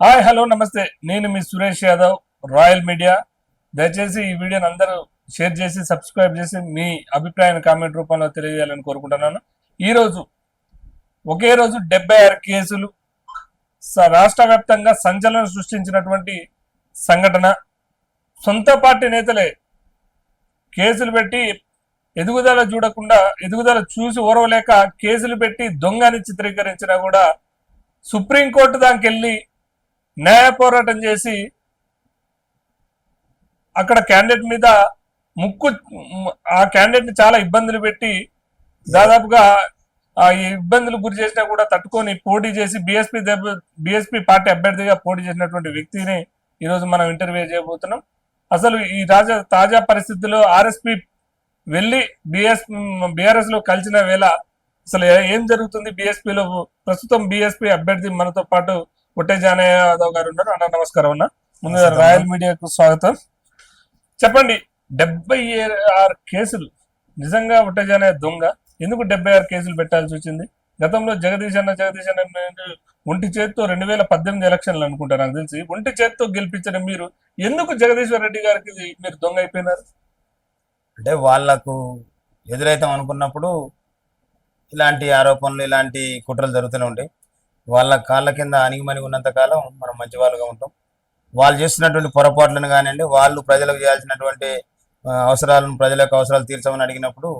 Hi hello నమస్తే. నేను మీ సురేష్ యాదవ్ రాయల్ మీడియా. దయచేసి ఈ వీడియోని అందరూ షేర్ చేసి సబ్స్క్రైబ్ చేసి మీ అభిప్రాయాన్ని కామెంట్ రూపంలో తెలియజేయాలని కోరుకుంటున్నాను. ఈ రోజు ఒకే రోజు డెబ్బై ఆరు కేసులు రాష్ట్ర వ్యాప్తంగా సంచలనం సృష్టించినటువంటి సంఘటన. సొంత పార్టీ నేతలే కేసులు పెట్టి ఎదుగుదల చూడకుండా ఎదుగుదల చూసి ఓరవలేక కేసులు పెట్టి దొంగని చిత్రీకరించినా కూడా సుప్రీంకోర్టు దానికి వెళ్ళి న్యాయ పోరాటం చేసి అక్కడ క్యాండిడేట్ మీద ముక్కు ఆ క్యాండిడేట్ని చాలా ఇబ్బందులు పెట్టి దాదాపుగా ఆ ఇబ్బందులు గురి చేసినా కూడా తట్టుకొని పోటీ చేసి బిఎస్పీ బిఎస్పి పార్టీ అభ్యర్థిగా పోటీ చేసినటువంటి వ్యక్తిని ఈరోజు మనం ఇంటర్వ్యూ చేయబోతున్నాం. అసలు ఈ రాజా తాజా పరిస్థితుల్లో ఆర్ఎస్పీ వెళ్ళి బిఎస్ బీఆర్ఎస్లో కలిసిన వేళ అసలు ఏం జరుగుతుంది? బిఎస్పిలో ప్రస్తుతం బిఎస్పి అభ్యర్థి మనతో పాటు పుట్టే యాదవ్ గారు ఉన్నారు. అన్న నమస్కారం అన్న. ముందుగా. రాయల్ మీడియాకు స్వాగతం. చెప్పండి డెబ్బై ఆరు కేసులు. నిజంగా పుట్టే జానయ్య దొంగ? ఎందుకు డెబ్బై ఆరు కేసులు పెట్టాల్సి వచ్చింది? గతంలో జగదీష్ అన్న జగదీష్ అన్న నేను ఒంటి చేత్తో రెండు వేల పద్దెనిమిది ఎలక్షన్లు అనుకుంటా నాకు తెలిసి. ఒంటి చేత్తో గెలిపించిన మీరు ఎందుకు జగదీశ్వర్ రెడ్డి గారికి మీరు దొంగ అయిపోయినారు? అంటే వాళ్ళకు ఎదురైతాం అనుకున్నప్పుడు ఇలాంటి ఆరోపణలు ఇలాంటి కుట్రలు జరుగుతూనే ఉంటాయి. వాళ్ళ కాళ్ళ కింద అణిగిమణిగి ఉన్నంత కాలం మనం మంచి వాళ్ళుగా ఉంటాం. వాళ్ళు చేస్తున్నటువంటి పొరపాట్లను కానివ్వండి వాళ్ళు ప్రజలకు చేయాల్సినటువంటి అవసరాలను ప్రజల యొక్క అవసరాలు తీర్చమని అడిగినప్పుడు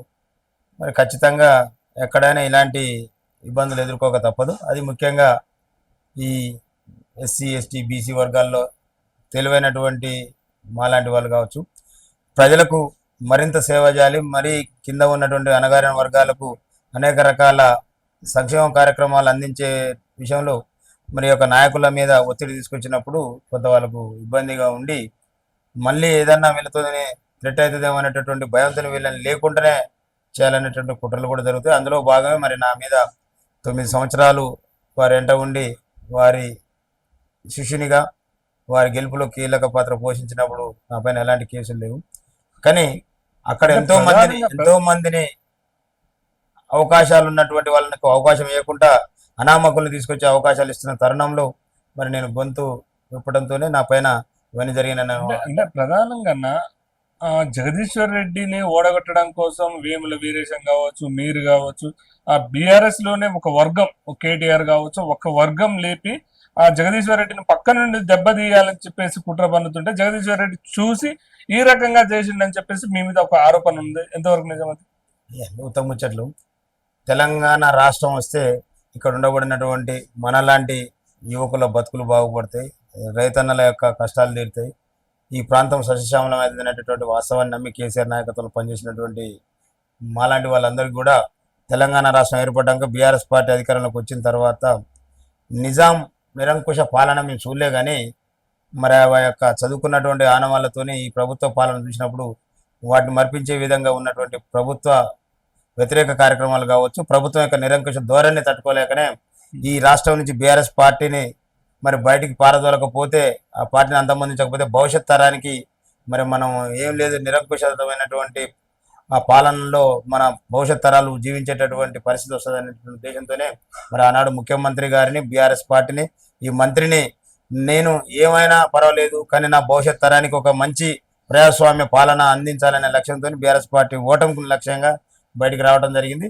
మరి ఖచ్చితంగా ఎక్కడైనా ఇలాంటి ఇబ్బందులు ఎదుర్కోక తప్పదు. అది ముఖ్యంగా ఈ ఎస్సీ ఎస్టీ బీసీ వర్గాల్లో తెలివైనటువంటి మాలాంటి వాళ్ళు కావచ్చు. ప్రజలకు మరింత సేవ చేయాలి. మరి కింద ఉన్నటువంటి అణగారిన వర్గాలకు అనేక రకాల సంక్షేమ కార్యక్రమాలు అందించే విషయంలో మరి యొక్క నాయకుల మీద ఒత్తిడి తీసుకొచ్చినప్పుడు కొంత వాళ్ళకు ఇబ్బందిగా ఉండి మళ్ళీ ఏదన్నా వీళ్ళతోనే థ్రెట్ అవుతుందేమో అనేటటువంటి భయంతో వీళ్ళని లేకుండానే చేయాలనేటువంటి కుట్రలు కూడా జరుగుతాయి. అందులో భాగమే మరి నా మీద తొమ్మిది సంవత్సరాలు వారి వెంట ఉండి వారి శిష్యునిగా వారి గెలుపులో కీలక పాత్ర పోషించినప్పుడు నా పైన ఎలాంటి కేసులు లేవు. కానీ అక్కడ ఎంతో మందిని ప్రధానంగా ఎంతో మందిని అవకాశాలు ఉన్నటువంటి వాళ్ళకి అవకాశం ఇవ్వకుండా అనామకులు తీసుకొచ్చే అవకాశాలు ఇస్తున్న తరుణంలో మరి నేను గొంతు విప్పడంతోనే నా పైన ఇవన్నీ జరిగిన అంటే ప్రధానంగా జగదీశ్వర్ రెడ్డిని ఓడగొట్టడం కోసం వేముల వీరేశం కావచ్చు మీరు కావచ్చు ఆ బీఆర్ఎస్లోనే ఒక వర్గం ఒక కేటీఆర్ కావచ్చు ఒక వర్గం లేపి ఆ జగదీశ్వర్ రెడ్డిని పక్క నుండి దెబ్బతీయాలని చెప్పేసి కుట్ర పన్నుతుంటే జగదీశ్వర్ రెడ్డి చూసి ఈ రకంగా చేసిండని చెప్పేసి మీ మీద ఒక ఆరోపణ ఉంది. ఎంతవరకు నిజం అది? ఉత్తమ ముచ్చట్లు. తెలంగాణ రాష్ట్రం వస్తే ఇక్కడ ఉండబడినటువంటి మనలాంటి యువకుల బతుకులు బాగుపడతాయి రైతన్నల యొక్క కష్టాలు తీరుతాయి. ఈ ప్రాంతం సస్యశ్యామలమైనటువంటి వాస్తవాన్ని నమ్మి కేసీఆర్ నాయకత్వంలో పనిచేసినటువంటి మాలాంటి వాళ్ళందరికీ కూడా తెలంగాణ రాష్ట్రం ఏర్పడ్డాక బీఆర్ఎస్ పార్టీ అధికారంలోకి వచ్చిన తర్వాత నిజాం నిరంకుశ పాలన మేము చూడలే కానీ మరి ఆ యొక్క చదువుకున్నటువంటి ఆనవాళ్ళతోనే ఈ ప్రభుత్వ పాలన చూసినప్పుడు వాటిని మర్పించే విధంగా ఉన్నటువంటి ప్రభుత్వ వ్యతిరేక కార్యక్రమాలు కావచ్చు ప్రభుత్వం యొక్క నిరంకుశ ధోరణి తట్టుకోలేకనే ఈ రాష్ట్రం నుంచి బీఆర్ఎస్ పార్టీని మరి బయటికి పారదోలకపోతే ఆ పార్టీని అంతమందించకపోతే భవిష్యత్ తరానికి మరి మనం ఏం లేదు నిరంకుశమైనటువంటి ఆ పాలనలో మన భవిష్యత్ తరాలు జీవించేటటువంటి పరిస్థితి వస్తుందనే ఉద్దేశంతోనే మరి ఆనాడు ముఖ్యమంత్రి గారిని బీఆర్ఎస్ పార్టీని ఈ మంత్రిని నేను ఏమైనా పర్వాలేదు కానీ నా భవిష్యత్ తరానికి ఒక మంచి ప్రజాస్వామ్య పాలన అందించాలనే లక్ష్యంతో బీఆర్ఎస్ పార్టీ ఓటమికి లక్ష్యంగా బయటికి రావడం జరిగింది.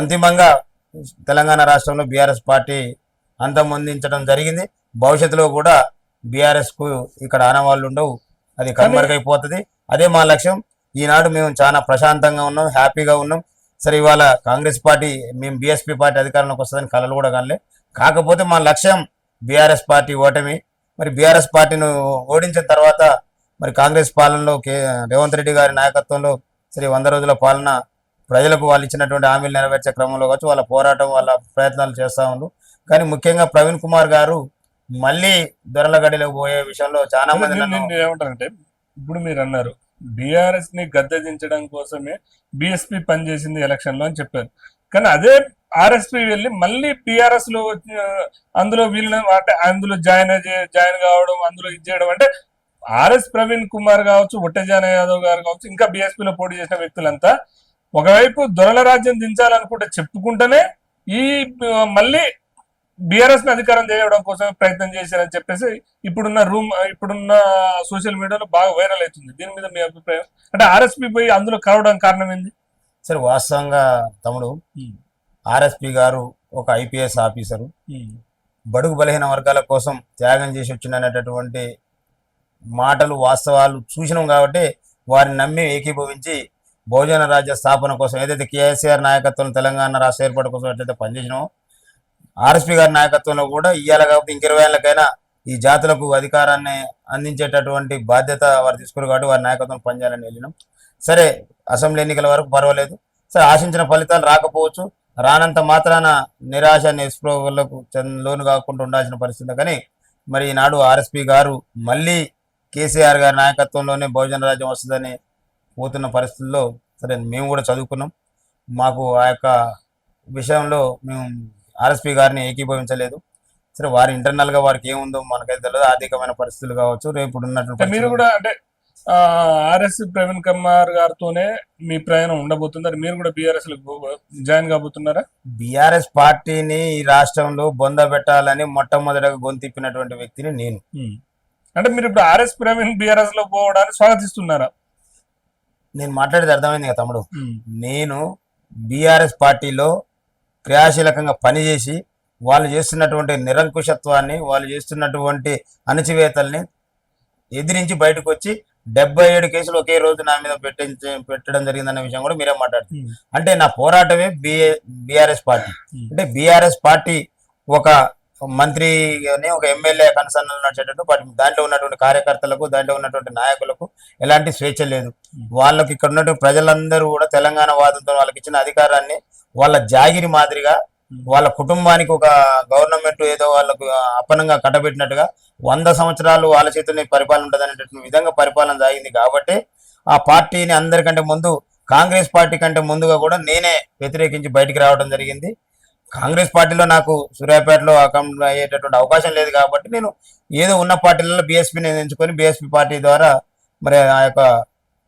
అంతిమంగా తెలంగాణ రాష్ట్రంలో బీఆర్ఎస్ పార్టీ అంతమొందించడం జరిగింది. భవిష్యత్తులో కూడా బీఆర్ఎస్కు ఇక్కడ ఆనవాళ్ళు ఉండవు. అది కనుమరుగైపోతుంది. అదే మా లక్ష్యం. ఈనాడు మేము చాలా ప్రశాంతంగా ఉన్నాం హ్యాపీగా ఉన్నాం. సరే ఇవాళ కాంగ్రెస్ పార్టీ మేము బీఎస్పీ పార్టీ అధికారంలోకి వస్తుందని కలలు కూడా కనలే. కాకపోతే మా లక్ష్యం బీఆర్ఎస్ పార్టీ ఓటమి. మరి బీఆర్ఎస్ పార్టీని ఓడించిన తర్వాత మరి కాంగ్రెస్ పాలనలో కే రేవంత్ రెడ్డి గారి నాయకత్వంలో సరే వంద రోజుల పాలన ప్రజలకు వాళ్ళు ఇచ్చినటువంటి హామీలు నెరవేర్చే క్రమంలో కావచ్చు వాళ్ళ పోరాటం వాళ్ళ ప్రయత్నాలు చేస్తూ ఉన్నారు కానీ ముఖ్యంగా ప్రవీణ్ కుమార్ గారు మళ్ళీ దొరల గడిలోకి పోయే విషయంలో చాలా మంది ఏమంటానంటే ఇప్పుడు మీరు అన్నారు బీఆర్ఎస్ని గద్దెదించడం కోసమే బిఎస్పీ పనిచేసింది ఎలక్షన్లో అని చెప్పారు. కానీ అదే ఆర్ఎస్పీ వెళ్ళి మళ్ళీ బీఆర్ఎస్లో అందులో వీళ్ళని అంటే అందులో జాయిన్ జాయిన్ కావడం అందులో ఇది చేయడం అంటే ఆర్ఎస్ ప్రవీణ్ కుమార్ కావచ్చు ఒట్టజాన యాదవ్ గారు కావచ్చు ఇంకా BSP లో పోటీ చేసిన వ్యక్తులంతా ఒకవైపు దొరల రాజ్యం దించాలనుకుంటే చెప్పుకుంటేనే ఈ మళ్ళీ బీఆర్ఎస్ని అధికారం చేయడం కోసం ప్రయత్నం చేశారని చెప్పేసి ఇప్పుడున్న రూమ్ ఇప్పుడున్న సోషల్ మీడియాలో బాగా వైరల్ అవుతుంది. దీని మీద మీ అభిప్రాయం? అంటే ఆర్ఎస్పీ పోయి అందులో కలవడానికి కారణం ఏంది? సరే వాస్తవంగా తమ్ముడు ఆర్ఎస్పి గారు ఒక ఐపీఎస్ ఆఫీసరు. బడుగు బలహీన వర్గాల కోసం త్యాగం చేసి వచ్చినటువంటి మాటలు వాస్తవాలు చూసినాం కాబట్టి వారిని నమ్మి ఏకీభవించి భోజన రాజ్య స్థాపన కోసం ఏదైతే కేసీఆర్ నాయకత్వం తెలంగాణ రాష్ట్ర ఏర్పాటు కోసం ఎట్లయితే పనిచేసినామో ఆర్ఎస్పి గారి నాయకత్వంలో కూడా ఇయ్యాల కాబట్టి ఇంక ఇరవై ఏళ్ళకైనా ఈ జాతులకు అధికారాన్ని అందించేటటువంటి బాధ్యత వారు తీసుకున్నారు కాబట్టి వారి నాయకత్వం పనిచేయాలని వెళ్ళినాం. సరే అసెంబ్లీ ఎన్నికల వరకు పర్వాలేదు. సరే ఆశించిన ఫలితాలు రాకపోవచ్చు. రానంత మాత్రాన నిరాశ నిస్పృహలకు లోను కాకుండా ఉండాల్సిన పరిస్థితి కానీ మరి ఈనాడు ఆర్ఎస్పి గారు మళ్ళీ కేసీఆర్ గారి నాయకత్వంలోనే బహుజన రాజ్యం వస్తుందని పోతున్న పరిస్థితుల్లో సరే మేము కూడా చదువుకున్నాం. మాకు ఆ యొక్క విషయంలో మేము ఆర్ఎస్పి గారిని ఏకీభవించలేదు. సరే వారి ఇంటర్నల్గా వారికి ఏముందో మనకైతే తెలియదు ఆర్థికమైన పరిస్థితులు కావచ్చు రేపు ఉన్నటువంటి మీరు కూడా అంటే ఆర్ఎస్ ప్రవీణ్ కుమార్ గారితోనే మీ ప్రయాణం ఉండబోతుంది. మీరు కూడా బీఆర్ఎస్ జాయిన్ కాబోతున్నారా? బీఆర్ఎస్ పార్టీని ఈ రాష్ట్రంలో బొంద పెట్టాలని మొట్టమొదటిగా గొంతిప్పినటువంటి వ్యక్తిని నేను. అంటే మీరు ఇప్పుడు ఆర్ఎస్ ప్రవీణ్ బీఆర్ఎస్లో పోవడానికి స్వాగతిస్తున్నారా? నేను మాట్లాడేది అర్థమైంది కదా తమ్ముడు. నేను బీఆర్ఎస్ పార్టీలో క్రియాశీలకంగా పనిచేసి వాళ్ళు చేస్తున్నటువంటి నిరంకుశత్వాన్ని వాళ్ళు చేస్తున్నటువంటి అణచివేతల్ని ఎదిరించి బయటకు వచ్చి డెబ్బై ఏడు కేసులు ఒకే రోజు నా మీద పెట్టించ పెట్టడం జరిగిందన్న విషయం కూడా మీరే మాట్లాడుతున్నారు అంటే నా పోరాటమే బిఏ బీఆర్ఎస్ పార్టీ. అంటే బీఆర్ఎస్ పార్టీ ఒక మంత్రి ఒక ఎమ్మెల్యే కన్సర్న్ నడిచేటట్టు దాంట్లో ఉన్నటువంటి కార్యకర్తలకు దాంట్లో ఉన్నటువంటి నాయకులకు ఎలాంటి స్వేచ్ఛ లేదు. వాళ్ళకి ఇక్కడ ఉన్నటువంటి ప్రజలందరూ కూడా తెలంగాణ వాదంతో వాళ్ళకి ఇచ్చిన అధికారాన్ని వాళ్ళ జాగిరి మాదిరిగా వాళ్ళ కుటుంబానికి ఒక గవర్నమెంట్ ఏదో వాళ్ళకు అప్పనంగా కట్టబెట్టినట్టుగా వంద సంవత్సరాలు వాళ్ళ చేతుల్ని పరిపాలన ఉంటుంది అనేటటువంటి విధంగా పరిపాలన సాగింది కాబట్టి ఆ పార్టీని అందరికంటే ముందు కాంగ్రెస్ పార్టీ కంటే ముందుగా కూడా నేనే వ్యతిరేకించి బయటికి రావడం జరిగింది. కాంగ్రెస్ పార్టీలో నాకు సూర్యాపేటలో అకౌంట్ అయ్యేటటువంటి అవకాశం లేదు కాబట్టి నేను ఏదో ఉన్న పార్టీలలో బీఎస్పీని ఎంచుకొని బీఎస్పీ పార్టీ ద్వారా మరి ఆ యొక్క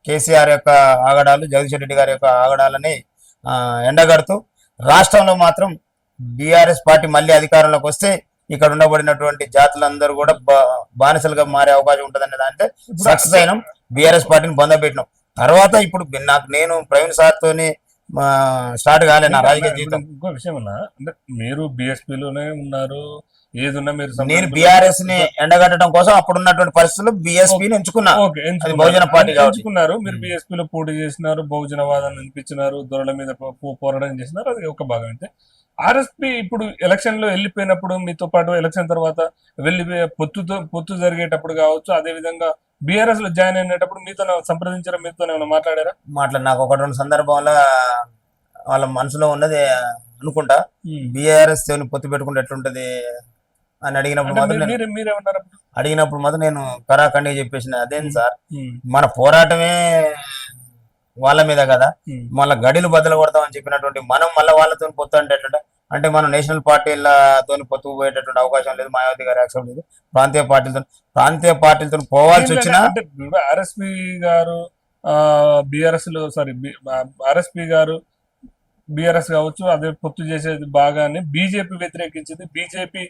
కేసీఆర్ యొక్క ఆగడాలు జగదీశ్వర్ రెడ్డి గారి యొక్క ఆగడాలని ఎండగడుతూ రాష్ట్రంలో మాత్రం బీఆర్ఎస్ పార్టీ మళ్ళీ అధికారంలోకి వస్తే ఇక్కడ ఉండబడినటువంటి జాతులందరూ కూడా బా- బానిసలుగా మారే అవకాశం ఉంటుందనే దాంట్లో సక్సెస్ అయినాం. బీఆర్ఎస్ పార్టీని పొందబెట్టినాం తర్వాత ఇప్పుడు నాకు నేను ప్రవీణ్ సార్ తోని స్టార్ట్ కాలే నా రాజకీయ జీవితం ఇంకో విషయం ఉన్నా అంటే మీరు BSP లోనే ఉన్నారు ఏదున్నా మీరు నేను బీఆర్ఎస్ని ఎండగట్టడం కోసం అప్పుడు ఉన్నటువంటి పరిస్థితులు బీఎస్పీని ఎంచుకున్నా. బహుజన పార్టీ. ఎంచుకున్నారు మీరు. బీఎస్పీ లో పోటీ చేసినారు బహుజన వాదాన్ని వినిపించినారు దొరల మీద పోరాటం చేసినారు అది ఒక భాగం అయితే ఆర్ఎస్పీ ఇప్పుడు ఎలక్షన్లో వెళ్ళిపోయినప్పుడు మీతో పాటు ఎలక్షన్ తర్వాత వెళ్ళిపోయే పొత్తుతో పొత్తు జరిగేటప్పుడు కావచ్చు అదే విధంగా బీఆర్ఎస్లో జాయిన్ అయినప్పుడు మీతో సంప్రదించారా మీతో ఏమైనా మాట్లాడారా మాట్లా నాకు ఒక రెండు సందర్భంలో వాళ్ళ మనసులో ఉన్నది అనుకుంటా. బీఆర్ఎస్ తోని పొత్తు పెట్టుకుంటే ఎట్లుంటది అని అడిగినప్పుడు మాత్రం? అడిగినప్పుడు మాత్రం నేను కరాఖండిగా చెప్పేసిన అదేం సార్. మన పోరాటమే వాళ్ళ మీద కదా. మళ్ళీ గడిలు బదులు కొడతామని చెప్పినటువంటి మనం మళ్ళీ వాళ్ళతో పొత్తు అంటే ఎట్లుంటే అంటే మనం నేషనల్ పార్టీలతో పొత్తు పోయేటటువంటి అవకాశం లేదు మాయావతి గారు యాక్సెప్ట్ లేదు. ప్రాంతీయ పార్టీలతో ప్రాంతీయ పార్టీలతో పోవాల్సి వచ్చినా ఆర్ఎస్పి గారు బిఆర్ఎస్లో సారీ ఆర్ఎస్పి గారు బిఆర్ఎస్ కావచ్చు అదే పొత్తు చేసేది బాగానే బీజేపీ వ్యతిరేకించింది. బీజేపీ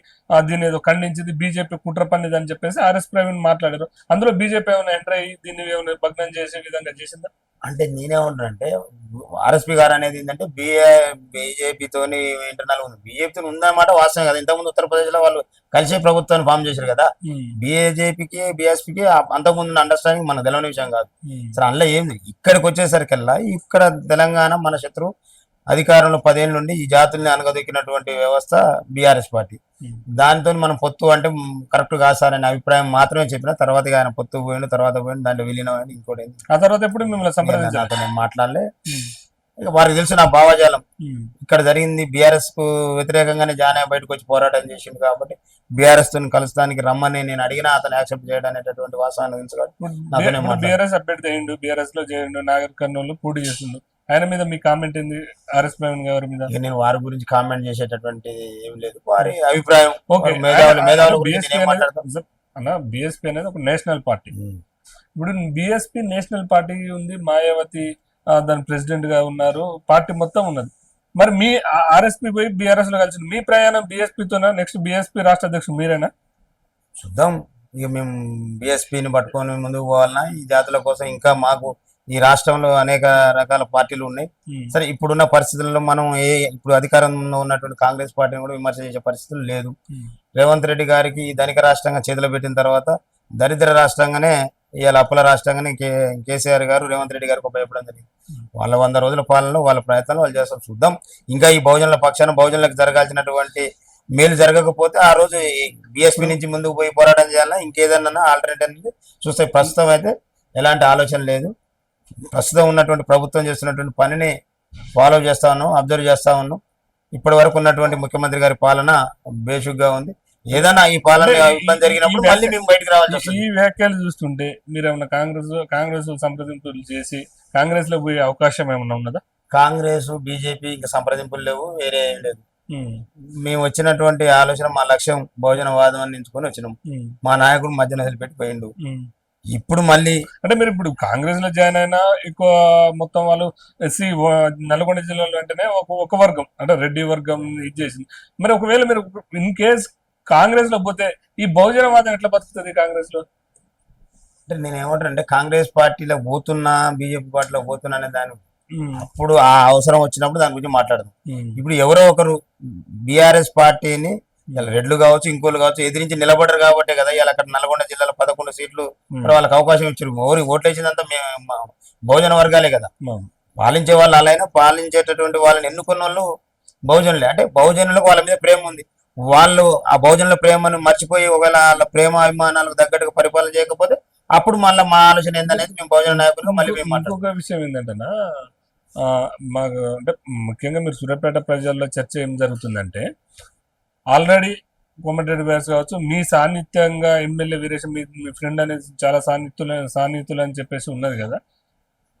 దీన్ని ఏదో ఖండించింది బీజేపీ కుట్ర పన్నిది అని చెప్పేసి ఆర్ఎస్ ప్రవీణ్ మాట్లాడారు. అందులో బీజేపీ ఏమైనా ఎంటర్ అయ్యి దీన్ని ఏమైనా భగ్నం చేసే విధంగా చేసిందా? అంటే నేనేమంటానంటే ఆర్ఎస్పీ గారు అనేది ఏంటంటే బిఏ బీజేపీతోని ఇంటర్నల్ ఉంది. బీజేపీతో ఉందన్నమాట వాస్తవం కదా. ఇంతకుముందు ఉత్తరప్రదేశ్లో వాళ్ళు కలిసే ప్రభుత్వాన్ని ఫామ్ చేశారు కదా. బీజేపీకి బీఎస్పీకి అంతకుముందు అండర్స్టాండింగ్ మనకు తెలియని విషయం కాదు. సరే అందులో ఏంది ఇక్కడికి వచ్చేసరికల్లా ఇక్కడ తెలంగాణ మన శత్రు అధికారంలో పదేళ్ళ నుండి ఈ జాతుల్ని అనగదొక్కినటువంటి వ్యవస్థ బీఆర్ఎస్ పార్టీ. దాంతో మనం పొత్తు అంటే కరెక్ట్ కాదు సార్ అనే అభిప్రాయం మాత్రమే చెప్పిన తర్వాత ఆయన పొత్తు పోయిండు తర్వాత పోయిండు దాంట్లో విలీనం అయింది ఇంకోటి. ఆ తర్వాత ఎప్పుడు మిమ్మల్ని నేను మాట్లాడలే. ఇక వారికి తెలుసు నా భావజాలం. ఇక్కడ జరిగింది బీఆర్ఎస్కు వ్యతిరేకంగానే జానే బయటకు వచ్చి పోరాటం చేసిండు కాబట్టి బీఆర్ఎస్తో కలుస్తానికి రమ్మని నేను అడిగినా అతను యాక్సెప్ట్ చేయడం అనేటటువంటి వాస్తవాన్ని తెలుసు కాబట్టి. బీఆర్ఎస్ అభ్యర్థి అయ్యిండు బీఆర్ఎస్లో చేయండు నాగర్ కర్నూలు పోటీ చేస్తుండు ఆయన మీద మీ కామెంట్ ఏంది? ఆర్ఎస్ ప్రవీణ్ గారి మీద? ఇక నేను వారి గురించి కామెంట్ చేసేటటువంటి ఏం లేదు. వారి అభిప్రాయం. ఓకే. వారి మేధావులు మేధావుల గురించి BSP నేను ఏం మాట్లాడతాను. అనేది- అన్న బిఎస్పీ అనేది ఒక నేషనల్ పార్టీ. ఇప్పుడు బిఎస్పీ నేషనల్ పార్టీ ఉంది. మాయావతి ఆ, దాని ప్రెసిడెంట్గా ఉన్నారు. పార్టీ మొత్తం ఉన్నది. మరి మీ ఆర్ఎస్పీ పోయి బీఆర్ఎస్లో కలిసింది. మీ ప్రయాణం BSP తోనా? నెక్స్ట్ బీఎస్పీ రాష్ట్ర అధ్యక్షుడు మీరేనా? చూద్దాం. ఇక మేము బీఎస్పీని పట్టుకొని ముందుకు పోవాలన్నా ఈ జాతుల కోసం ఇంకా మాకు ఈ రాష్ట్రంలో అనేక రకాల పార్టీలు ఉన్నాయి. సరే ఇప్పుడున్న పరిస్థితుల్లో మనం ఏ ఇప్పుడు అధికారంలో ఉన్నటువంటి కాంగ్రెస్ పార్టీని కూడా విమర్శ చేసే పరిస్థితులు లేదు. రేవంత్ రెడ్డి గారికి ఈ ధనిక రాష్ట్రంగా చేతిలో పెట్టిన తర్వాత దరిద్ర రాష్ట్రంగానే ఇవాళ అప్పుల రాష్ట్రంగానే కే కేసీఆర్ గారు రేవంత్ రెడ్డి గారికి ఉపయోగపడడం జరిగింది. వాళ్ళ వంద రోజుల పాలనలో వాళ్ళ ప్రయత్నాలు వాళ్ళు చేస్తారు చూద్దాం. ఇంకా ఈ బహుజనుల పక్షాన బహుజనులకు జరగాల్సినటువంటి మేలు జరగకపోతే ఆ రోజు బిఎస్పీ నుంచి ముందుకు పోయి పోరాటం చేయాలన్నా ఇంకేదన్నా ఆల్టర్నేటివ్ చూస్తే ప్రస్తుతం అయితే ఎలాంటి ఆలోచన లేదు. ప్రస్తుతం ఉన్నటువంటి ప్రభుత్వం చేస్తున్నటువంటి పనిని ఫాలో చేస్తా ఉన్నాం అబ్జర్వ్ చేస్తా ఉన్నాం. ఇప్పటి వరకు ఉన్నటువంటి ముఖ్యమంత్రి గారి పాలన బేషుగ్గా ఉంది. ఏదైనా ఈ పాలన ఇబ్బంది జరిగినప్పుడు మళ్ళీ మేము బయటకు రావాల్సి వస్తుంది ఈ వ్యాఖ్యలు చూస్తుంటే మీరు ఏమైనా కాంగ్రెస్ కాంగ్రెస్ సంప్రదింపులు చేసి కాంగ్రెస్లో పోయే అవకాశం ఏమైనా ఉన్నదా? కాంగ్రెస్ బీజేపీ ఇంకా సంప్రదింపులు లేవు వేరే లేదు. మేము వచ్చినటువంటి ఆలోచన మా లక్ష్యం బహుజనవాదం అని ఎంచుకొని వచ్చినాం. మా నాయకుడు మధ్యన వదిలిపెట్టి పోయిండు. ఇప్పుడు మళ్ళీ అంటే మీరు ఇప్పుడు కాంగ్రెస్లో జాయిన్ అయినా ఎక్కువ మొత్తం వాళ్ళు ఎస్సీ నల్గొండ జిల్లాలో అంటేనే ఒక ఒక వర్గం. అంటే రెడ్డి వర్గం ఇది చేసింది. మరి ఒకవేళ మీరు ఇన్ కేస్ కాంగ్రెస్లో పోతే ఈ బహుజనవాదం ఎట్లా బతుకుతుంది కాంగ్రెస్లో అంటే నేను ఏమంటానంటే కాంగ్రెస్ పార్టీలో పోతున్నా బీజేపీ పార్టీలో పోతున్నా అనే దాని అప్పుడు ఆ అవసరం వచ్చినప్పుడు దాని గురించి మాట్లాడదాం. ఇప్పుడు ఎవరో ఒకరు బీఆర్ఎస్ పార్టీని ఇలా రెడ్లు కావచ్చు ఇంకోళ్ళు కావచ్చు ఎదిరించి నిలబడరు కాబట్టే కదా ఇలా అక్కడ నల్గొండ జిల్లాలో పదకొండు సీట్లు వాళ్ళకి అవకాశం ఇచ్చారు. ఓరి ఓట్లు వేసిందంతా మేము బహుజన వర్గాలే కదా. పాలించే వాళ్ళు అలా అయినా పాలించేటటువంటి వాళ్ళని ఎన్నుకున్న వాళ్ళు బహుజనులే. అంటే బహుజనులకు వాళ్ళ మీద ప్రేమ ఉంది. వాళ్ళు ఆ బహుజనుల ప్రేమను మర్చిపోయి ఒకవేళ వాళ్ళ ప్రేమ అభిమానాలకు తగ్గట్టుగా పరిపాలన చేయకపోతే అప్పుడు మళ్ళీ మా ఆలోచన ఏందనేది మేము బహుజన నాయకులుగా మళ్ళీ మేము ఇంకొక విషయం ఏంటంటే మాకు అంటే ముఖ్యంగా మీరు సూర్యాపేట ప్రజల్లో చర్చ ఏం జరుగుతుందంటే ఆల్రెడీ కోమటిరెడ్డి వ్యాస్ కావచ్చు మీ సాన్నిధ్యంగా ఎమ్మెల్యే వీరేశం మీ మీ ఫ్రెండ్ అనేది చాలా సాన్నిధ్యులు సాన్నిహితులు అని చెప్పేసి ఉన్నది కదా.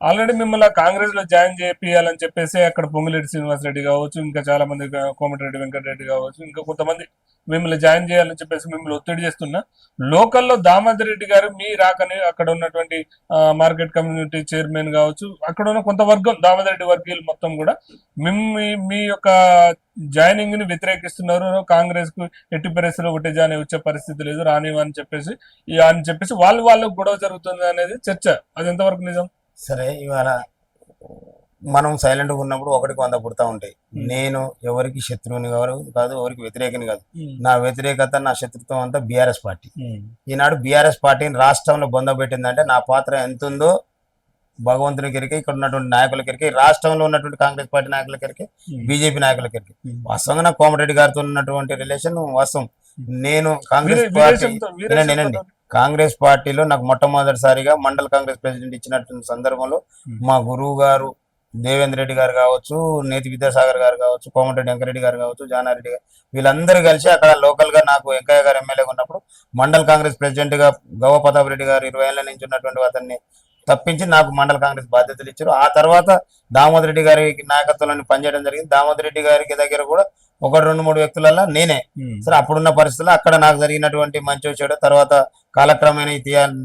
ఆల్రెడీ మిమ్మల్ని కాంగ్రెస్లో జాయిన్ చేపియాలని చెప్పేసి అక్కడ పొంగిరెడ్డి శ్రీనివాస్ రెడ్డి కావచ్చు ఇంకా చాలా మంది కోమటిరెడ్డి వెంకటరెడ్డి కావచ్చు ఇంకా కొంతమంది మిమ్మల్ని జాయిన్ చేయాలని చెప్పేసి మిమ్మల్ని ఒత్తిడి చేస్తున్నా. లోకల్లో దామోదర్ రెడ్డి గారు మీ రాకని అక్కడ ఉన్నటువంటి మార్కెట్ కమ్యూనిటీ చైర్మన్ కావచ్చు అక్కడ ఉన్న కొంత వర్గం దామోదర్ రెడ్డి వర్గీయులు మొత్తం కూడా మిమ్మి మీ యొక్క జాయినింగ్ని వ్యతిరేకిస్తున్నారు. కాంగ్రెస్కు ఎట్టి పరిస్థితుల్లో ఒకటి జాయిన్ వచ్చే పరిస్థితి లేదు రానివ్వని చెప్పేసి అని చెప్పేసి వాళ్ళు వాళ్ళకు గొడవ జరుగుతుంది అనేది చర్చ. అది ఎంతవరకు నిజం? సరే ఇవాళ మనం సైలెంట్గా ఉన్నప్పుడు ఒకటికి వంద పుడతా ఉంటాయి. నేను ఎవరికి శత్రువుని కాదు కాదు ఎవరికి వ్యతిరేకని కాదు. నా వ్యతిరేకత నా శత్రుత్వం అంతా బీఆర్ఎస్ పార్టీ. ఈనాడు బీఆర్ఎస్ పార్టీని రాష్ట్రంలో బొందబెట్టిందంటే నా పాత్ర ఎంత ఉందో భగవంతుని కెరికి ఇక్కడ ఉన్నటువంటి నాయకుల కెరికి రాష్ట్రంలో ఉన్నటువంటి కాంగ్రెస్ పార్టీ నాయకుల కెరికి బీజేపీ నాయకుల కెరికి. వాస్తవంగా నాకు కోమటిరెడ్డి గారితో ఉన్నటువంటి రిలేషన్ వాస్తవం. నేను కాంగ్రెస్ పార్టీ. వీరేశంతో- కాంగ్రెస్ పార్టీలో నాకు మొట్టమొదటిసారిగా మండల కాంగ్రెస్ ప్రెసిడెంట్ ఇచ్చినటువంటి సందర్భంలో Hmm. మా గురువు గారు దేవేంద్ర రెడ్డి గారు కావచ్చు నేతి విద్యాసాగర్ గారు కావచ్చు కోమటిరెడ్డి వెంకరెడ్డి గారు కావచ్చు జానారెడ్డి గారు వీళ్ళందరూ కలిసి అక్కడ లోకల్గా నాకు వెంకయ్య గారు ఎమ్మెల్యేగా ఉన్నప్పుడు మండల కాంగ్రెస్ ప్రెసిడెంట్గా గౌవ ప్రతాప్ రెడ్డి గారు ఇరవై ఏళ్ళ నుంచి ఉన్నటువంటి అతన్ని తప్పించి నాకు మండల కాంగ్రెస్ బాధ్యతలు ఇచ్చారు. ఆ తర్వాత దామోదర్ రెడ్డి గారి నాయకత్వంలో పనిచేయడం జరిగింది. దామోదర్ రెడ్డి గారికి దగ్గర కూడా ఒక రెండు మూడు వ్యక్తులలో నేనే. ఉమ్. సరే అప్పుడున్న పరిస్థితుల్లో అక్కడ నాకు జరిగినటువంటి మంచి చెడు తర్వాత కాలక్రమేణా ఈ